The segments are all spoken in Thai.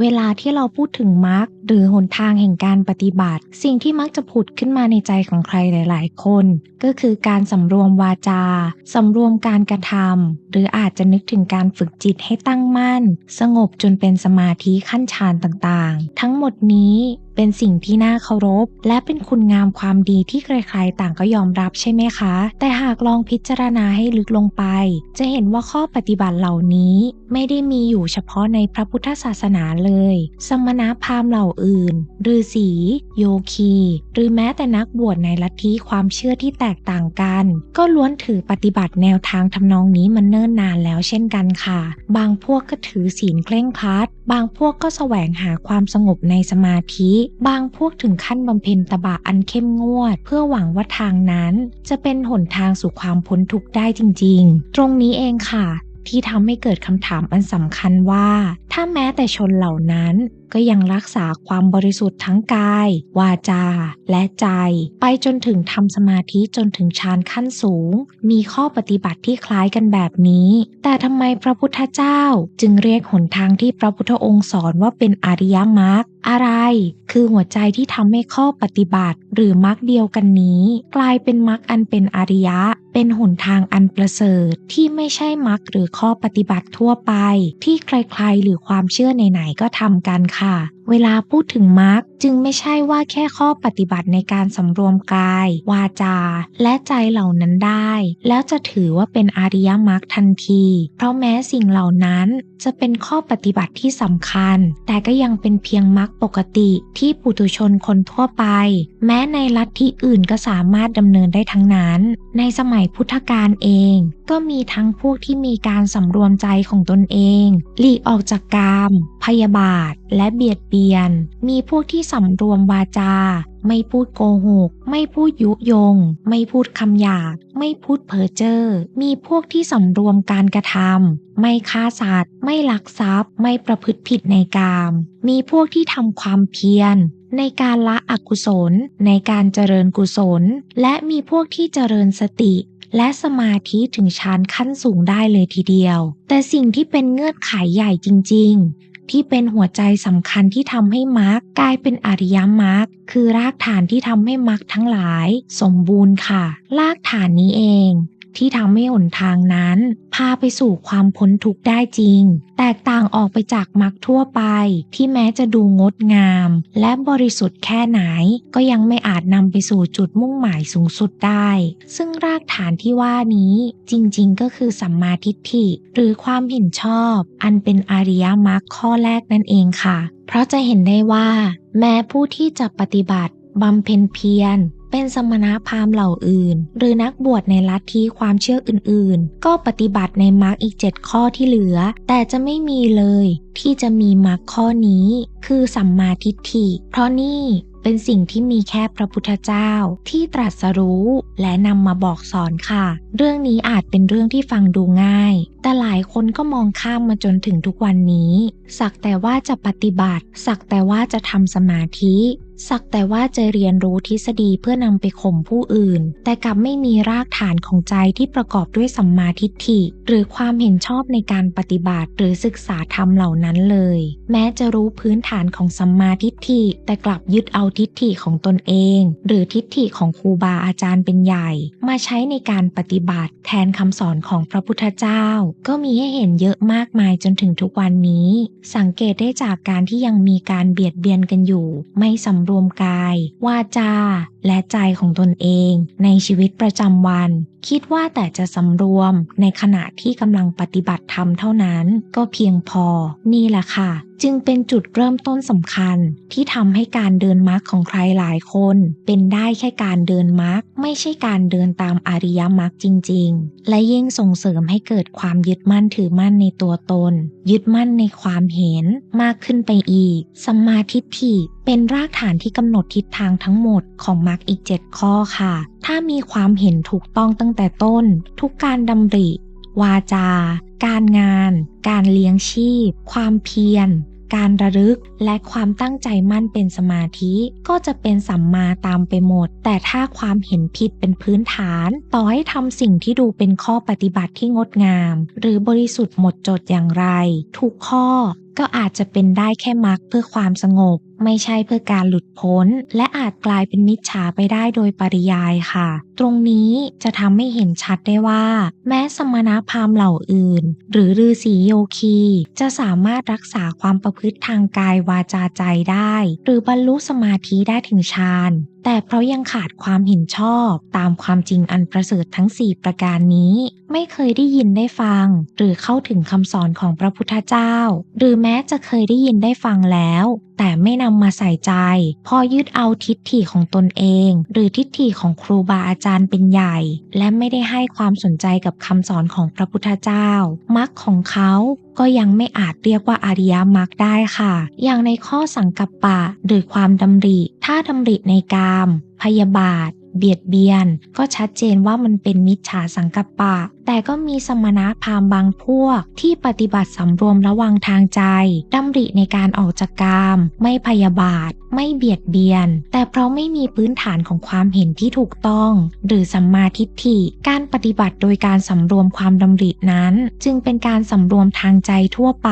เวลาที่เราพูดถึงมรรคหรือหนทางแห่งการปฏิบัติ สิ่งที่มักจะผุดขึ้นมาในใจของใครหลาย ๆ คน ก็คือการสำรวมวาจาสำรวมการกระทำหรืออาจจะนึกถึงการฝึกจิตให้ตั้งมั่น สงบจนเป็นสมาธิขั้นฌานต่าง ๆ ทั้งหมดนี้ เป็นสิ่งที่น่าเคารพ และเป็นคุณงามความดีที่ใครๆ ต่างก็ยอมรับใช่ไหมคะ แต่หากลองพิจารณาให้ลึกลงไป จะเห็นว่าข้อปฏิบัติเหล่านี้ ไม่ได้มีอยู่เฉพาะในพระพุทธศาสนาเลย สมณพราหมณ์เหล่าอื่นฤาษีโยคี หรือแม้แต่นักบวชในลัทธิความเชื่อที่แตกต่างกัน ก็ล้วนถือปฏิบัติแนวทางทำนองนี้มันเนิ่นนานแล้วเช่นกันค่ะ บางพวกก็ถือศีลเคร่งครัด บางพวกก็แสวงหาความสงบในสมาธิบางพวกถึงขั้นบำเพ็ญตบะอันเข้มงวด เพื่อหวังว่าทางนั้น จะเป็นหนทางสู่ความพ้นทุกข์ได้จริง ๆ ตรงนี้เองค่ะที่ทำให้เกิดคำถามอันสำคัญว่า ถ้าแม้แต่ชนเหล่านั้น ก็ยังรักษาความบริสุทธิ์ทั้งกาย วาจา และใจ ไปจนถึงทำสมาธิจนถึงฌานขั้นสูง มีข้อปฏิบัติที่คล้ายกันแบบนี้ แต่ทำไมพระพุทธเจ้า จึงเรียกหนทางที่พระพุทธองค์สอนว่าเป็นอริยมรรคอะไร คือหัวใจที่ทำให้ข้อปฏิบัติ หรือมรรคเดียวกันนี้ กลายเป็นมรรคอันเป็นอริยะ เป็นหนทางอันประเสริฐที่ไม่ใช่มรรคหรือข้อปฏิบัติทั่วไป ที่ใครๆหรือความเชื่อไหนๆก็ทำกันค่ะค่ะ เวลาพูดถึงมรรคจึงไม่ใช่ว่าแค่ข้อปฏิบัติในการสำรวมกาย วาจา และใจเหล่านั้นได้ แล้วจะถือว่าเป็นอริยมรรคทันที เพราะแม้สิ่งเหล่านั้นจะเป็นข้อปฏิบัติที่สำคัญ แต่ก็ยังเป็นเพียงมรรคปกติที่ปุถุชนคนทั่วไป แม้ในลัทธิอื่นก็สามารถดำเนินได้ทั้งนั้น ในสมัยพุทธกาลเอง ก็มีทั้งพวกที่มีการสำรวมใจของตนเอง หลีกออกจากกาม พยาบาท และเบียดเบียนมีพวกที่สำรวมวาจา ไม่พูดโกหก ไม่พูดยุยง ไม่พูดคำหยาบ ไม่พูดเพ้อเจ้อ มีพวกที่สำรวมการกระทำ ไม่ฆ่าสัตว์ ไม่ลักทรัพย์ ไม่ประพฤติผิดในกาม มีพวกที่ทำความเพียรในการละอกุศล ในการเจริญกุศล และมีพวกที่เจริญสติ และสมาธิถึงฌานขั้นสูงได้เลยทีเดียว แต่สิ่งที่เป็นเงื่อนไขใหญ่จริง ๆ ที่เป็นหัวใจสำคัญที่ทำให้มรรคกลายเป็นอริยมรรคคือรากฐานที่ทำให้มรรคทั้งหลาย สมบูรณ์ค่ะ รากฐานนี้เอง ที่ทำให้หนทางนั้น พาไปสู่ความพ้นทุกข์ได้จริง แตกต่างออกไปจากมรรคทั่วไป ที่แม้จะดูงดงาม และบริสุทธิ์แค่ไหน ก็ยังไม่อาจนำไปสู่จุดมุ่งหมายสูงสุดได้ ซึ่งรากฐานที่ว่านี้จริงๆ ก็คือสัมมาทิฏฐิ หรือความเห็นชอบ อันเป็นอริยมรรคข้อแรกนั่นเองค่ะ เพราะจะเห็นได้ว่า แม้ผู้ที่จะปฏิบัติบำเพ็ญเพียร เป็นสมณพราหมณ์เหล่าอื่น หรือนักบวชในลัทธิความเชื่ออื่นๆ ก็ปฏิบัติในมรรคอีก 7 ข้อที่เหลือ แต่จะไม่มีเลย ที่จะมีมรรคข้อนี้ คือสัมมาทิฏฐิ เพราะนี่เป็นสิ่งที่มีแค่พระพุทธเจ้าที่ตรัสรู้และนำมาบอกสอนค่ะ เรื่องนี้อาจเป็นเรื่องที่ฟังดูง่าย แต่หลายคนก็มองข้ามมาจนถึงทุกวันนี้ สักแต่ว่าจะปฏิบัติ สักแต่ว่าจะทำสมาธิ สักแต่ว่าจะเรียนรู้ทฤษฎีเพื่อนำไปข่มผู้อื่น แต่กลับไม่มีรากฐานของใจที่ประกอบด้วยสัมมาทิฏฐิ หรือความเห็นชอบในการปฏิบัติหรือศึกษาธรรมเหล่านั้นเลย แม้จะรู้พื้นฐานของสัมมาทิฏฐิ แต่กลับยึดเอาทิฏฐิของตนเอง หรือทิฏฐิของครูบาอาจารย์เป็นใหญ่ มาใช้ในการปฏิบัติแทนคำสอนของพระพุทธเจ้า ก็มีให้เห็นเยอะมากมายจนถึงทุกวันนี้ สังเกตได้จากการที่ยังมีการเบียดเบียนกันอยู่ ไม่สำรวมกาย วาจา และใจของตนเอง ในชีวิตประจำวัน คิดว่าแต่จะสำรวมในขณะที่กำลังปฏิบัติธรรมเท่านั้น ก็เพียงพอ นี่แหละค่ะ จึงเป็นจุดเริ่มต้นสำคัญ ที่ทำให้การเดินมรรคของใครหลายคน เป็นได้แค่การเดินมรรคไม่ใช่การเดินตามอริยมรรคจริง ๆ และยิ่งส่งเสริมให้เกิดความยึดมั่นถือมั่นในตัวตน ยึดมั่นในความเห็นมากขึ้นไปอีก สัมมาทิฏฐิเป็นรากฐานที่กำหนดทิศทางทั้งหมดของมรรคอีก 7 ข้อค่ะ ถ้ามีความเห็นถูกต้องตั้งแต่ต้น ทุกการดำริ วาจา การงาน การเลี้ยงชีพ ความเพียร การระลึก และความตั้งใจมั่นเป็นสมาธิ ก็จะเป็นสัมมาตามไปหมด แต่ถ้าความเห็นผิดเป็นพื้นฐาน ต่อให้ทำสิ่งที่ดูเป็นข้อปฏิบัติที่งดงาม หรือบริสุทธิ์หมดจดอย่างไร ทุกข้อก็อาจจะเป็นได้แค่มรรคเพื่อความสงบ ไม่ใช่เพื่อการหลุดพ้น และอาจกลายเป็นมิจฉาไปได้โดยปริยายค่ะ ตรงนี้จะทำให้เห็นชัดได้ว่า แม้สมณพราหมณ์เหล่าอื่น หรือฤาษีโยคี จะสามารถรักษาความประพฤติทางกายวาจาใจได้ หรือบรรลุสมาธิได้ถึงฌาน แต่เพราะยังขาดความเห็นชอบตามความจริงอันประเสริฐทั้ง 4 ประการนี้ ไม่เคยได้ยินได้ฟัง หรือเข้าถึงคำสอนของพระพุทธเจ้า หรือแม้จะเคยได้ยินได้ฟังแล้ว แต่ไม่นำมาใส่ใจ พอยึดเอาทิฏฐิของตนเอง หรือทิฏฐิของครูบาอาจารย์เป็นใหญ่ และไม่ได้ให้ความสนใจกับคำสอนของพระพุทธเจ้ามรรคของเขาก็ยังไม่อาจเรียกว่าอริยมรรคได้ค่ะ อย่างในข้อสังกัปปะหรือความดำริถ้าดำริในกาม พยาบาท เบียดเบียน ก็ชัดเจนว่ามันเป็นมิจฉาสังกัปปะแต่ก็มีสมณะพราหมณ์บางพวกที่ปฏิบัติสำรวมระวังทางใจดำริในการออกจากกาม ไม่พยาบาท ไม่เบียดเบียน แต่เพราะไม่มีพื้นฐานของความเห็นที่ถูกต้อง หรือสัมมาทิฏฐิ การปฏิบัติโดยการสำรวมความดำรินั้น จึงเป็นการสำรวมทางใจทั่วไป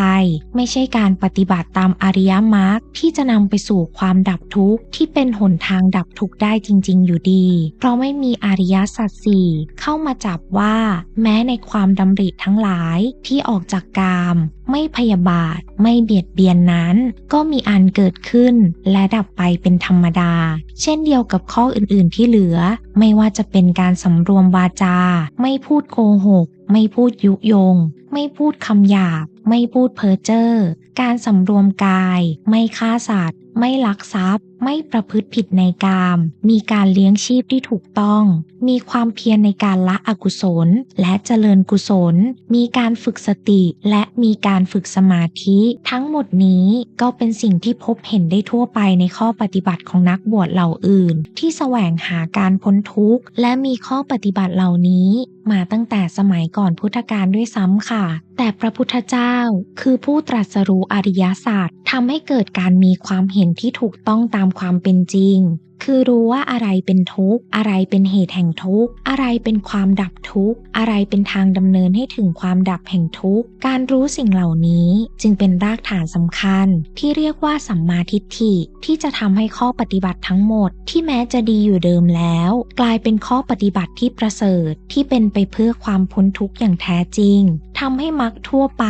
ไม่ใช่การปฏิบัติตามอริยมรรคที่จะนำไปสู่ความดับทุกข์ที่เป็นหนทางดับทุกข์ได้จริง ๆ อยู่ดี เพราะไม่มีอริยสัจสี่เข้ามาจับว่าแม้ในความดำริทั้งหลายที่ออกจากกาม ไม่พยาบาท ไม่เบียดเบียนนั้น ก็มีอันเกิดขึ้น และดับไปเป็นธรรมดา เช่นเดียวกับข้ออื่นๆที่เหลือ ไม่ว่าจะเป็นการสำรวมวาจา ไม่พูดโกหก ไม่พูดยุยง ไม่พูดคำหยาบ ไม่พูดเพ้อเจ้อ การสำรวมกาย ไม่ฆ่าสัตว์ ไม่ลักทรัพย์ ไม่ประพฤติผิดในกาม มีการเลี้ยงชีพที่ถูกต้อง มีความเพียรในการละอกุศล และเจริญกุศล มีการฝึกสติและมีการฝึกสมาธิ ทั้งหมดนี้ก็เป็นสิ่งที่พบเห็นได้ทั่วไปในข้อปฏิบัติของนักบวชเหล่าอื่น ที่แสวงหาการพ้นทุกข์ และมีข้อปฏิบัติเหล่านี้มาตั้งแต่สมัยก่อนพุทธกาลด้วยซ้ำค่ะ แต่พระพุทธเจ้าคือผู้ตรัสรู้อริยศาสตร์ทำให้เกิดการมีความเห็นที่ถูกต้องตามความเป็นจริง คือรู้ว่าอะไรเป็นทุกข์ อะไรเป็นเหตุแห่งทุกข์ อะไรเป็นความดับทุกข์ อะไรเป็นทางดำเนินให้ถึงความดับแห่งทุกข์ การรู้สิ่งเหล่านี้จึงเป็นรากฐานสำคัญ ที่เรียกว่าสัมมาทิฏฐิที่จะทำให้ข้อปฏิบัติทั้งหมด ที่แม้จะดีอยู่เดิมแล้ว กลายเป็นข้อปฏิบัติที่ประเสริฐที่เป็นไปเพื่อความพ้นทุกข์อย่างแท้จริงทำให้มรรคทั่วไป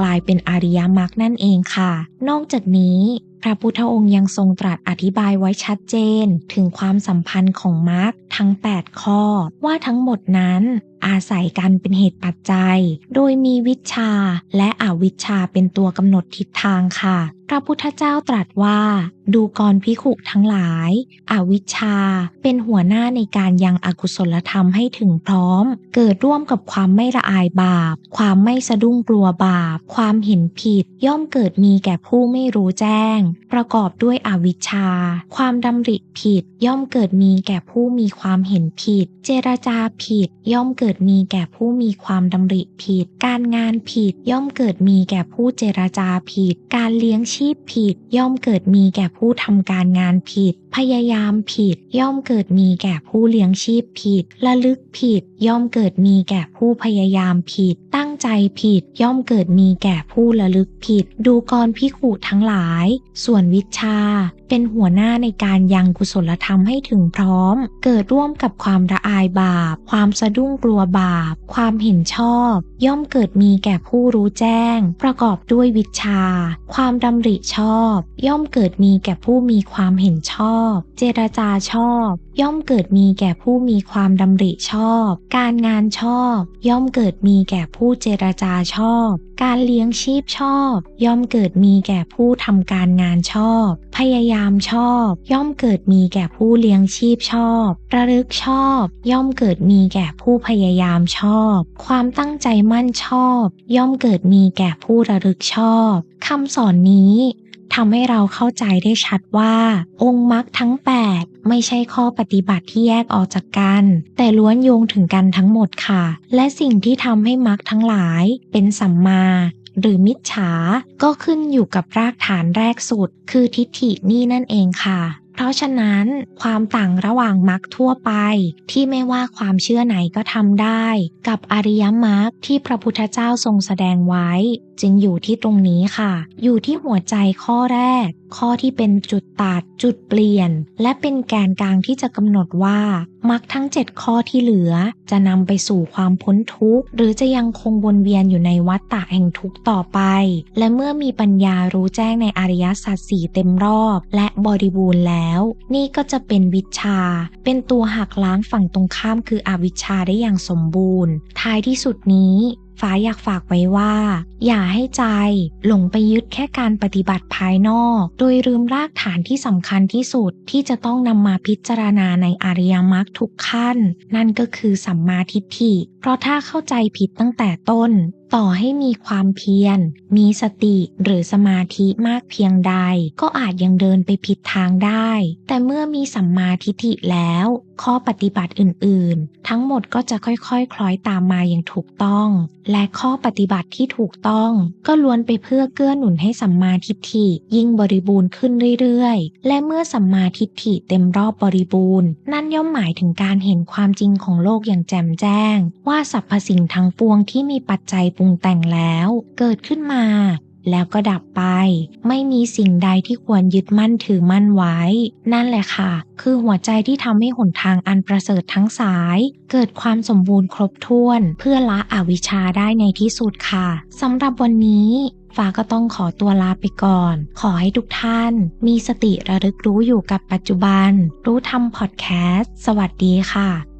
กลายเป็นอริยมรรคนั่นเองค่ะ นอกจากนี้พระพุทธองค์ยังทรงตรัสอธิบายไว้ชัดเจนถึงความสัมพันธ์ของมรรคทั้ง 8 ข้อ ว่าทั้งหมดนั้น อาศัยกันเป็นเหตุปัจจัย โดยมีวิชาและอวิชชาเป็นตัวกำหนดทิศทางค่ะ พระพุทธเจ้าตรัสว่า ดูกรพิขุทั้งหลาย อวิชชาเป็นหัวหน้าในการยังอกุศลธรรมให้ถึงพร้อม เกิดร่วมกับความไม่ละอายบาป ความไม่สะดุ้งกลัวบาป ความเห็นผิด ย่อมเกิดมีแก่ผู้ไม่รู้แจ้ง ประกอบด้วยอวิชชา ความดำริผิด ย่อมเกิดมีแก่ผู้มีความเห็นผิด เจรจาผิด ย่อมเกิดดมีแก่ผู้มีความดำริผิด การงานผิดย่อมเกิดมีแก่ผู้เจรจาผิด การเลี้ยงชีพผิด ย่อมเกิดมีแก่ผู้ทำการงานผิด พยายามผิด ย่อมเกิดมีแก่ผู้เลี้ยงชีพผิดระลึกผิด ย่อมเกิดมีแก่ผู้พยายามผิด ตั้งใจผิด ย่อมเกิดมีแก่ผู้ระลึกผิด ดูกรพิขุทั้งหลาย ส่วนวิชา เป็นหัวหน้าในการยังกุศลธรรมให้ถึงพร้อม เกิดร่วมกับความละอายบาป ความสะดุ้งกลัวบาป ความเห็นชอบ ย่อมเกิดมีแก่ผู้รู้แจ้ง ประกอบด้วยวิชา ความดำริชอบ ย่อมเกิดมีแก่ผู้มีความเห็นชอบ เจรจาชอบ ย่อมเกิดมีแก่ผู้มีความดำริชอบ การงานชอบ ย่อมเกิดมีแก่ผู้เจรจาชอบ การเลี้ยงชีพชอบ ย่อมเกิดมีแก่ผู้ทำการงานชอบ พยายามชอบ ย่อมเกิดมีแก่ผู้เลี้ยงชีพชอบ ระลึกชอบ ย่อมเกิดมีแก่ผู้พยายามชอบ ความตั้งใจมั่นชอบ ย่อมเกิดมีแก่ผู้ระลึกชอบคำสอนนี้ ทำให้เราเข้าใจได้ชัดว่า องค์มรรคทั้ง 8 ไม่ใช่ข้อปฏิบัติที่แยกออกจากกัน แต่ล้วนโยงถึงกันทั้งหมดค่ะ และสิ่งที่ทำให้มรรคทั้งหลาย เป็นสัมมาหรือมิจฉา ก็ขึ้นอยู่กับรากฐานแรกสุด คือทิฏฐินี่นั่นเองค่ะ ราะฉะนั้นความต่างระหว่างมรรคทั่วไป ที่ไม่ว่าความเชื่อไหนก็ทำได้ กับอริยมรรคที่พระพุทธเจ้าทรงแสดงไว้ จึงอยู่ที่ตรงนี้ค่ะ อยู่ที่หัวใจข้อแรก ข้อที่เป็นจุดตัดจุดเปลี่ยน และเป็นแกนกลางที่จะกำหนดว่า มรรคทั้ง 7 ข้อที่เหลือ จะนำไปสู่ความพ้นทุกข์ หรือจะยังคงวนเวียนอยู่ในวัฏฏะแห่งทุกข์ต่อไป และเมื่อมีปัญญารู้แจ้งในอริยสัจสี่เต็มรอบ และบริบูรณ์แล้ว นี่ก็จะเป็นวิชา เป็นตัวหักล้างฝั่งตรงข้ามคืออวิชชาได้อย่างสมบูรณ์ ท้ายที่สุดนี้ ฟ้าอยากฝากไว้ว่า อย่าให้ใจหลงไปยึดแค่การปฏิบัติภายนอก โดยลืมรากฐานที่สำคัญที่สุดที่จะต้องนำมาพิจารณาในอริยมรรคทุกขั้น นั่นก็คือสัมมาทิฏฐิ เพราะถ้าเข้าใจผิดตั้งแต่ต้น ต่อให้มีความเพียร มีสติหรือสมาธิมากเพียงใด ก็อาจยังเดินไปผิดทางได้ แต่เมื่อมีสัมมาทิฏฐิแล้ว ข้อปฏิบัติอื่น ๆ ทั้งหมดก็จะค่อยๆคคล้อยตามมาอย่างถูกต้อง และข้อปฏิบัติที่ถูกต้อง ก็ล้วนไปเพื่อเกื้อหนุนให้สัมมาทิฏฐิยิ่งบริบูรณ์ขึ้นเรื่อยๆ และเมื่อสัมมาทิฏฐิเต็มรอบบริบูรณ์ นั่นย่อมหมายถึงการเห็นความจริงของโลกอย่างแจ่มแจ้ง ว่าสรรพสิ่งทั้งปวงที่มีปัจจัยปรุงแต่งแล้ว เกิดขึ้นมา แล้วก็ดับไป ไม่มีสิ่งใดที่ควรยึดมั่นถือมั่นไว้ นั่นแหละค่ะ คือหัวใจที่ทำให้หนทางอันประเสริฐทั้งสาย เกิดความสมบูรณ์ครบถ้วน เพื่อละอวิชชาได้ในที่สุดค่ะสำหรับวันนี้ฟ้าก็ต้องขอตัวลาไปก่อน ขอให้ทุกท่าน มีสติระลึกรู้อยู่กับปัจจุบัน รู้ทำพอดแคสต์ สวัสดีค่ะ